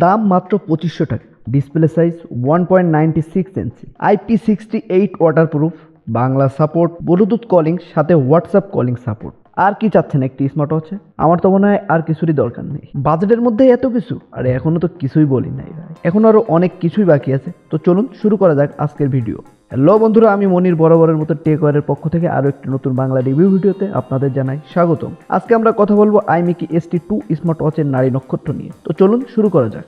দাম মাত্র পঁচিশশো টাকা। Display size one point ninety six inch IP sixty eight water proof Bangla support Bluetooth calling সাথে WhatsApp calling support আর কি চাচ্ছেন একটি স্মার্ট ওয়াচে আমার তো মনে হয় আর কিছুরই দরকার নেই। বাজেটের মধ্যে এত কিছু? আর এখনও তো কিছুই বলি নাই এখন আরও অনেক কিছুই বাকি আছে। তো চলুন শুরু করা যাক আজকের ভিডিও হ্যালো বন্ধুরা, আমি মনির বরাবরের মতো টেক ওয়ারের পক্ষ থেকে আরও একটি নতুন বাংলা রিভিউ ভিডিওতে আপনাদের জানাই স্বাগতম। আজকে আমরা কথা বলব আইমিকি এস টি স্মার্ট ওয়াচের নারী নক্ষত্র নিয়ে। তো চলুন শুরু করা যাক।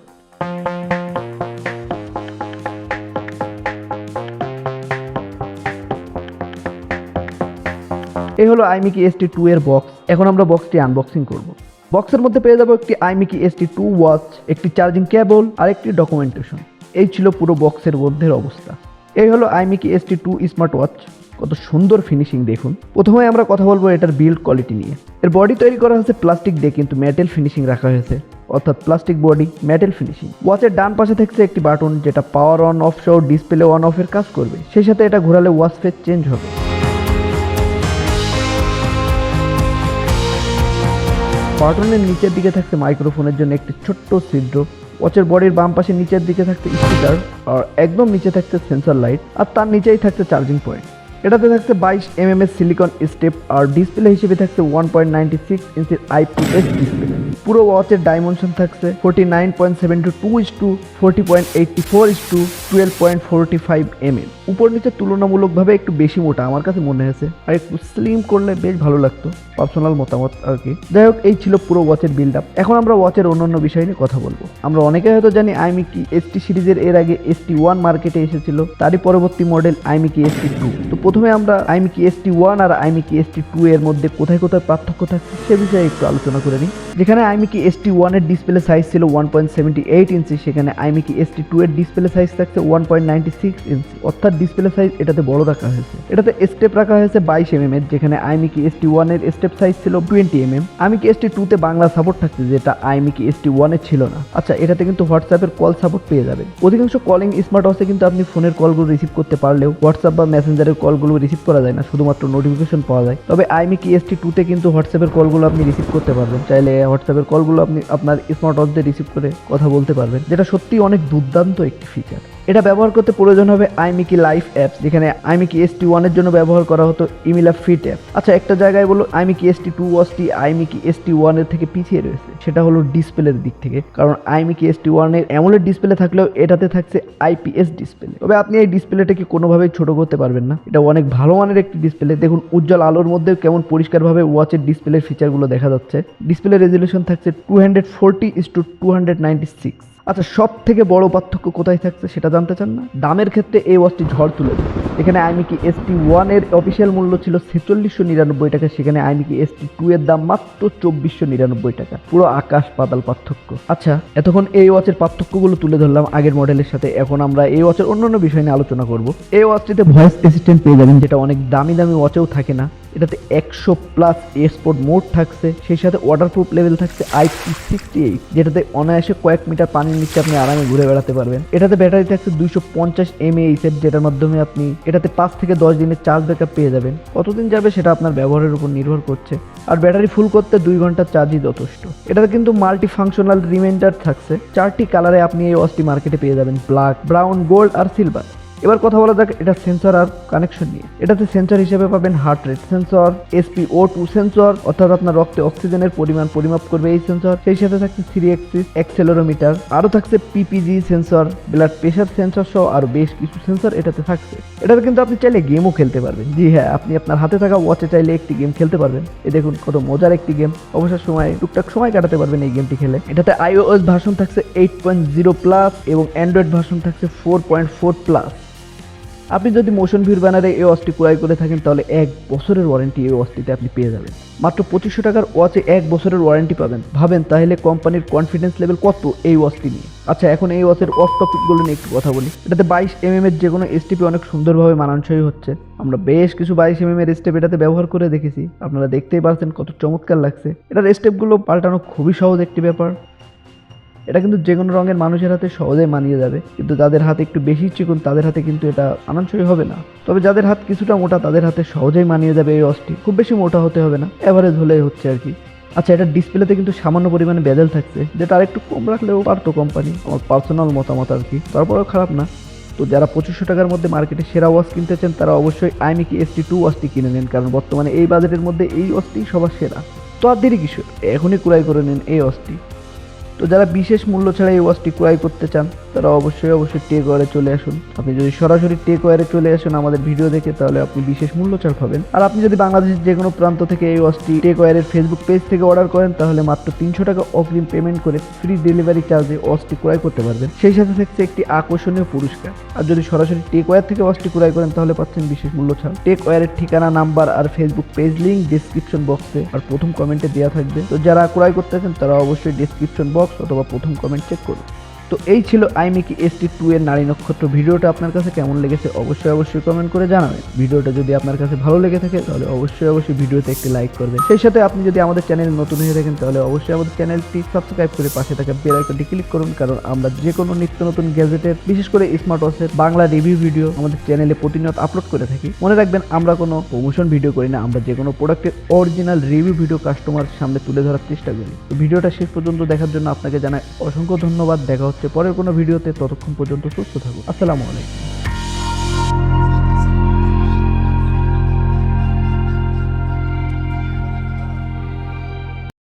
এই হলো আইমিকি এস টি টু এর বক্স এখন আমরা বক্সটি আনবক্সিং করব। বক্সের মধ্যে পেয়ে যাব একটি Imiki S T two watch একটি চার্জিং কেবল আর একটি ডকুমেন্টেশন এই ছিল পুরো বক্সের মধ্যের অবস্থা। এই হলো Imiki S T two smart watch কত সুন্দর ফিনিশিং দেখুন। প্রথমে আমরা কথা বলব এটার বিল্ড কোয়ালিটি নিয়ে। এর বডি তৈরি করা হয়েছে প্লাস্টিক দিয়ে, কিন্তু মেটেল ফিনিশিং রাখা হয়েছে। অর্থাৎ প্লাস্টিক বডি মেটেল ফিনিশিং ওয়াচের ডান পাশে থাকছে একটি বাটন যেটা পাওয়ার অন অফ সহ ডিসপ্লে অন অফের কাজ করবে। সেই সাথে এটা ঘোরালে ওয়াচ ফেস চেঞ্জ হবে। বাটনের নিচের দিকে থাকছে মাইক্রোফোনের জন্য একটি ছোট্ট ছিদ্র। ওয়াচের বডির বাম পাশে নিচের দিকে থাকতে স্পিকার আর একদম নিচে থাকতে সেন্সর লাইট আর তার নিচেই থাকতে চার্জিং পয়েন্ট এটাতে থাকছে বাইশ M M S silicone strap আর ডিসপ্লে হিসেবে থাকছে ওয়ান পয়েন্ট নাইনটি সিক্স ইঞ্চির আইপিএস ডিসপ্লে পুরো ওয়াচের ডাইমেনশন থাকছে forty nine point seven two two is to forty point eighty four is to twelve point forty five M M উপর নিচে তুলনামূলকভাবে একটু বেশি মোটা, আমার কাছে মনে হয়েছে। আর একটু স্লিম করলে বেশ ভালো লাগতো পার্সোনাল মতামত আর কি। যাই হোক, এই ছিল পুরো ওয়াচের বিল্ড আপ এখন আমরা ওয়াচের অন্যান্য বিষয় নিয়ে কথা বলব। আমরা অনেকে হয়তো জানি আইমি আইমিকি এসটি সিরিজের এর আগে এসটি ওয়ান মার্কেটে এসেছিল, তারই পরবর্তী মডেল আইমিকি এসটি টু তো প্রথমে আমরা আইমি আইমিকি এসটি ওয়ান আর আইমিকি এসটি টু এর মধ্যে কোথায় কোথায় পার্থক্য থাকছে সে বিষয়ে একটু আলোচনা করে নিই। যেখানে আইমিকি এসটি ওয়ানের ডিসপ্লে সাইজ ছিল one point seventy eight inch সেখানে আইমিকি এসটি টু এর ডিসপ্লে সাইজ থাকছে one point ninety six inch অর্থাৎ ডিসপ্লে সাইজ এটাতে বড় রাখা হয়েছে। এটাতে স্টেপ রাখা হয়েছে বাইশ এম এর, যেখানে আইমিকি এসটি ওয়ানের স্টেপ সাইজ ছিল twenty M M Imiki ST টুতে বাংলা সাপোর্ট থাকছে, যেটা আইমিকি এসটি ওয়ানে ছিল না। আচ্ছা এটাতে কিন্তু হোয়াটসঅ্যাপের কল সাপোর্ট পেয়ে যাবেন। অধিকাংশ কলিং স্মার্ট ওয়াচে কিন্তু আপনি ফোনের কলগুলো রিসিভ করতে পারলেও হোয়াটসঅ্যাপ বা মেসেঞ্জারের কলগুলো রিসিভ করা যায় না, শুধুমাত্র নোটিফিকেশন পাওয়া যায়। তবে আইমিকি এসটি টুতে কিন্তু হোয়াটসঅ্যাপের কলগুলো আপনি রিসিভ করতে পারবেন। চাইলে হোয়াটসঅ্যাপের কলগুলো আপনি আপনার স্মার্ট ওয়াচ দিয়ে রিসিভ করে কথা বলতে পারবেন, যেটা সত্যি অনেক দুর্দান্ত একটি ফিচার এটা ব্যবহার করতে প্রয়োজন হবে আইমিকি লাইফ অ্যাপস যেখানে আইমিকি এস টি ওয়ানের জন্য ব্যবহার করা হতো ইমিলা ফিট অ্যাপ আচ্ছা একটা জায়গায় বলো আইমিকি এস টি টু ওয়াচটি আইমিকি এস টি ওয়ানের থেকে পিছিয়ে রয়েছে। সেটা হলো ডিসপ্লের দিক থেকে, কারণ আইমিকি এস টি ওয়ানের অ্যামোলেড ডিসপ্লে থাকলেও এটাতে থাকছে আইপিএস ডিসপ্লে তবে আপনি এই ডিসপ্লেটাকে কোনোভাবেই ছোট করতে পারবেন না। এটা অনেক ভালো মানের একটি ডিসপ্লে দেখুন, উজ্জ্বল আলোর মধ্যে কেমন পরিষ্কারভাবে ওয়াচের ডিসপ্লের ফিচারগুলো দেখা যাচ্ছে। ডিসপ্লে রেজলিউশন থাকছে two hundred forty is to two hundred ninety six আচ্ছা সব থেকে বড় পার্থক্য কোথায় থাকছে সেটা জানতে চান না? দামের ক্ষেত্রে এই ওয়াচটি ঝড় তুলে দেয় এখানে আইমিকি এস টি ওয়ানের অফিসিয়াল মূল্য ছিল ছেচল্লিশশো নিরানব্বই টাকা, সেখানে আইমিকি এস টি টু এর দাম মাত্র চব্বিশশো নিরানব্বই টাকা। পুরো আকাশ পাতাল পার্থক্য। আচ্ছা এতক্ষণ এই ওয়াচের পার্থক্যগুলো তুলে ধরলাম আগের মডেলের সাথে। এখন আমরা এই ওয়াচের অন্যান্য বিষয় নিয়ে আলোচনা করব। এই ওয়াচটিতে ভয়েস অ্যাসিস্ট্যান্ট পেয়ে যাবেন, যেটা অনেক দামি দামি ওয়াচেও থাকে না। এটাতে একশো প্লাস এক্সপোর্ট মোড থাকছে, সেই সাথে ওয়াটারপ্রুফ লেভেল থাকছে আইপি সিক্সটি এইট যেটাতে অনায়াসে কয়েক মিটার পানির নিচে আপনি আরামে ঘুরে বেড়াতে পারবেন। এটাতে ব্যাটারি থাকছে দুইশো পঞ্চাশ এম এইচের যেটার মাধ্যমে আপনি এটাতে পাঁচ থেকে দশ দিনের চার্জ ব্যাকআপ পেয়ে যাবেন। কতদিন যাবে সেটা আপনার ব্যবহারের উপর নির্ভর করছে। আর ব্যাটারি ফুল করতে দুই ঘণ্টার চার্জই যথেষ্ট। এটাতে কিন্তু মাল্টি ফাংশনাল রিমাইন্ডার থাকছে। চারটি কালারে আপনি এই ওয়াচটি মার্কেটে পেয়ে যাবেন ব্ল্যাক ব্রাউন গোল্ড আর সিলভার এবার কথা বলা যাক এটা সেন্সর আর কানেকশন নিয়ে। এটাতে সেন্সর হিসেবে পাবেন heart rate sensor S P O two sensor অর্থাৎ আপনার রক্তে অক্সিজেনের পরিমাণ পরিমাপ করবে এই সেন্সর সেই সাথে থাকছে থ্রি এক্সিস অ্যাক্সেলোরোমিটার আরও থাকছে PPG sensor blood pressure sensor সহ আরও বেশ কিছু সেন্সর এটাতে থাকছে। এটাতে কিন্তু আপনি চাইলে গেমও খেলতে পারবেন। জি হ্যাঁ আপনি আপনার হাতে থাকা ওয়াচে চাইলে একটি গেম খেলতে পারবেন। এ দেখুন কত মজার একটি গেম অবসর সময় টুকটাক সময় কাটাতে পারবেন এই গেমটি খেলে। এটাতে আইওএস ভার্সন থাকছে এইট পয়েন্ট জিরো প্লাস এবং অ্যান্ড্রয়েড ভার্সন থাকছে ফোর পয়েন্ট ফোর প্লাস আপনি যদি মোশন ভিউর ব্যানারে এই ওয়াচটি ক্রয় করে থাকেন, তাহলে এক বছরের ওয়ারেন্টি এই ওয়াচটিতে আপনি পেয়ে যাবেন। মাত্র পঁচিশশো টাকার ওয়াচে এক বছরের ওয়ারেন্টি পাবেন। ভাবেন তাহলে কোম্পানির কনফিডেন্স লেভেল কত এই ওয়াচটি নিয়ে? আচ্ছা এখন এই ওয়াচের অফ টপিকগুলো নিয়ে একটু কথা বলি। এটাতে বাইশ এম এম এর যে কোনো এসটিপি অনেক সুন্দরভাবে মানানসই হচ্ছে। আমরা বেশ কিছু বাইশ এম এম এর স্টেপ এটাতে ব্যবহার করে দেখেছি। আপনারা দেখতেই পারছেন কত চমৎকার লাগছে। এটার স্টেপগুলো পাল্টানো খুবই সহজ একটি ব্যাপার। এটা কিন্তু যে কোনো রঙের মানুষের হাতে সহজেই মানিয়ে যাবে, কিন্তু যাদের হাতে একটু বেশি চিকন, তাদের হাতে কিন্তু এটা মানানসই হবে না। তবে যাদের হাত কিছুটা মোটা, তাদের হাতে সহজেই মানিয়ে যাবে এই অস্টি খুব বেশি মোটা হতে হবে না অ্যাভারেজ হলেই হচ্ছে আর কি। আচ্ছা এটা ডিসপ্লেতে কিন্তু সামান্য পরিমাণে বেজেল থাকছে, যেটা আরেকটু কম রাখলেও পারতো কোম্পানি আমার পার্সোনাল মতামত আর কি। তারপরেও খারাপ না। তো যারা পঁচিশশো টাকার মধ্যে মার্কেটে সেরা ওয়াচ কিনতে চান, তারা অবশ্যই আইমিকি এস টি ওয়াচটি কিনে নেন, কারণ বর্তমানে এই বাজেটের মধ্যে এই ওয়াচটি সবার সেরা। তো আর দেরি কিছু এখনই ক্রয় করে নিন এই ওয়াচটি তো যারা বিশেষ মূল্য ছাড়া এই ওয়াচটি ক্রয় করতে চান তারা অবশ্যই অবশ্যই টেক ওয়ারে চলে আসুন। আপনি যদি সরাসরি টেক ওয়ারে চলে আসুন আমাদের ভিডিও দেখে, তাহলে আপনি বিশেষ মূল্য ছাড় পাবেন। আর আপনি যদি বাংলাদেশের যে কোনো প্রান্ত থেকে এই ওয়াচটি টেক ওয়ারের ফেসবুক পেজ থেকে অর্ডার করেন, তাহলে মাত্র তিনশো টাকা অগ্রিম পেমেন্ট করে ফ্রি ডেলিভারি চার্জে ওয়াচটি ক্রয় করতে পারবেন। সেই সাথে থাকছে একটি আকর্ষণীয় পুরস্কার। আর যদি সরাসরি টেক ওয়ার থেকে ওয়াচটি ক্রয় করেন, তাহলে পাচ্ছেন বিশেষ মূল্য ছাড় টেক ওয়ারের ঠিকানা নাম্বার আর ফেসবুক পেজ লিঙ্ক ডিসক্রিপশন বক্সে আর প্রথম কমেন্টে দেওয়া থাকবে। তো যারা ক্রয় করতে চান, তারা অবশ্যই ডিসক্রিপশন বক্স অথবা প্রথম কমেন্ট চেক করুন। তো এই ছিল আইমিকি এস টি টু এর নারী নক্ষত্র। ভিডিওটা আপনার কাছে কেমন লেগেছে অবশ্যই অবশ্যই কমেন্ট করে জানাবেন। ভিডিওটা যদি আপনার কাছে ভালো লেগে থাকে, তাহলে অবশ্যই অবশ্যই ভিডিওতে একটি লাইক করবেন। সেই সাথে আপনি যদি আমাদের চ্যানেল নতুন হয়ে থাকেন, তাহলে অবশ্যই আমাদের চ্যানেলটি সাবস্ক্রাইব করে পাশে থাকা বেল আইকনটি ক্লিক করুন, কারণ আমরা যে কোনো নিত্য নতুন গ্যাজেটের বিশেষ করে স্মার্ট ওয়াচের বাংলা রিভিউ ভিডিও আমাদের চ্যানেলে প্রতিনিয়ত আপলোড করে থাকি। মনে রাখবেন, আমরা কোনো প্রমোশন ভিডিও করি না, আমরা যে কোনো প্রোডাক্টের অরিজিনাল রিভিউ ভিডিও কাস্টমার সামনে তুলে ধরার চেষ্টা করি। ভিডিওটা শেষ পর্যন্ত দেখার জন্য আপনাকে জানাই অসংখ্য ধন্যবাদ। দেখা হচ্ছে পরের কোনো ভিডিওতে ততক্ষণ পর্যন্ত সুস্থ থাকুন। আসসালামু আলাইকুম।